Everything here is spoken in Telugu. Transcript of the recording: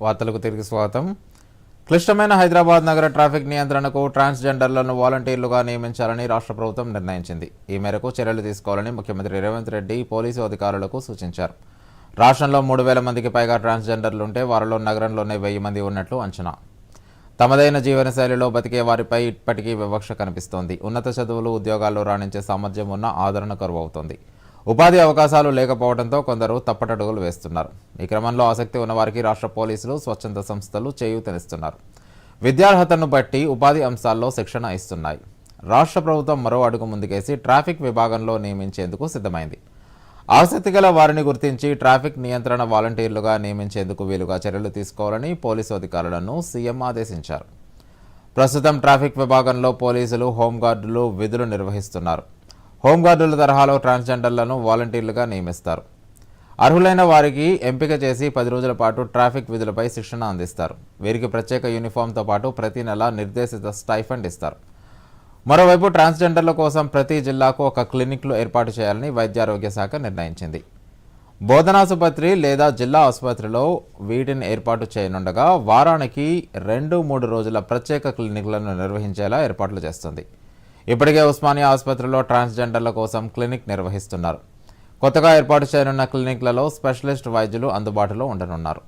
వార్తలకు తిరిగి స్వాగతం. క్లిష్టమైన హైదరాబాద్ నగర ట్రాఫిక్ నియంత్రణకు ట్రాన్స్జెండర్లను వాలంటీర్లుగా నియమించాలని రాష్ట్ర ప్రభుత్వం నిర్ణయించింది. ఈ మేరకు చర్యలు తీసుకోవాలని ముఖ్యమంత్రి రేవంత్ రెడ్డి పోలీసు అధికారులకు సూచించారు. రాష్ట్రంలో మూడు వేల మందికి పైగా ట్రాన్స్జెండర్లు ఉంటే వారిలో నగరంలోనే వెయ్యి మంది ఉన్నట్లు అంచనా. తమదైన జీవనశైలిలో బతికే వారిపై ఇప్పటికీ వివక్ష కనిపిస్తోంది. ఉన్నత చదువులు ఉద్యోగాల్లో రాణించే సామర్థ్యం ఉన్న ఆదరణ కరువు అవుతోంది ఉపాధి అవకాశాలు లేకపోవడంతో కొందరు తప్పటడుగులు వేస్తున్నారు. ఈ క్రమంలో ఆసక్తి ఉన్నవారికి రాష్ట్ర పోలీసులు స్వచ్ఛంద సంస్థలు చేయూతనిస్తున్నారు. విద్యార్హతను బట్టి ఉపాధి అంశాల్లో శిక్షణ ఇస్తున్నాయి. రాష్ట్ర ప్రభుత్వం మరో అడుగు ముందుకేసి ట్రాఫిక్ విభాగంలో నియమించేందుకు సిద్ధమైంది. ఆసక్తి గల వారిని గుర్తించి ట్రాఫిక్ నియంత్రణ వాలంటీర్లుగా నియమించేందుకు వీలుగా చర్యలు తీసుకోవాలని పోలీసు అధికారులను సీఎం ఆదేశించారు. ప్రస్తుతం ట్రాఫిక్ విభాగంలో పోలీసులు హోంగార్డులు విధులు నిర్వహిస్తున్నారు. హోంగార్డుల తరహాలో ట్రాన్స్జెండర్లను వాలంటీర్లుగా నియమిస్తారు. అర్హులైన వారికి ఎంపిక చేసి పది రోజుల పాటు ట్రాఫిక్ విధులపై శిక్షణ అందిస్తారు. వీరికి ప్రత్యేక యూనిఫామ్తో పాటు ప్రతి నెల నిర్దేశిత స్టైఫండ్ ఇస్తారు. మరోవైపు ట్రాన్స్జెండర్ల కోసం ప్రతి జిల్లాకు ఒక క్లినిక్లు ఏర్పాటు చేయాలని వైద్యారోగ్య శాఖ నిర్ణయించింది. బోధనాసుపత్రి లేదా జిల్లా ఆసుపత్రిలో వీటిని ఏర్పాటు చేయనుండగా వారానికి రెండు మూడు రోజుల ప్రత్యేక క్లినిక్లను నిర్వహించేలా ఏర్పాట్లు చేస్తుంది. ఇప్పటికే ఉస్మానియా ఆసుపత్రిలో ట్రాన్స్జెండర్ల కోసం క్లినిక్ నిర్వహిస్తున్నారు. కొత్తగా ఏర్పాటు చేయనున్న క్లినిక్లలో స్పెషలిస్ట్ వైద్యులు అందుబాటులో ఉండనున్నారు.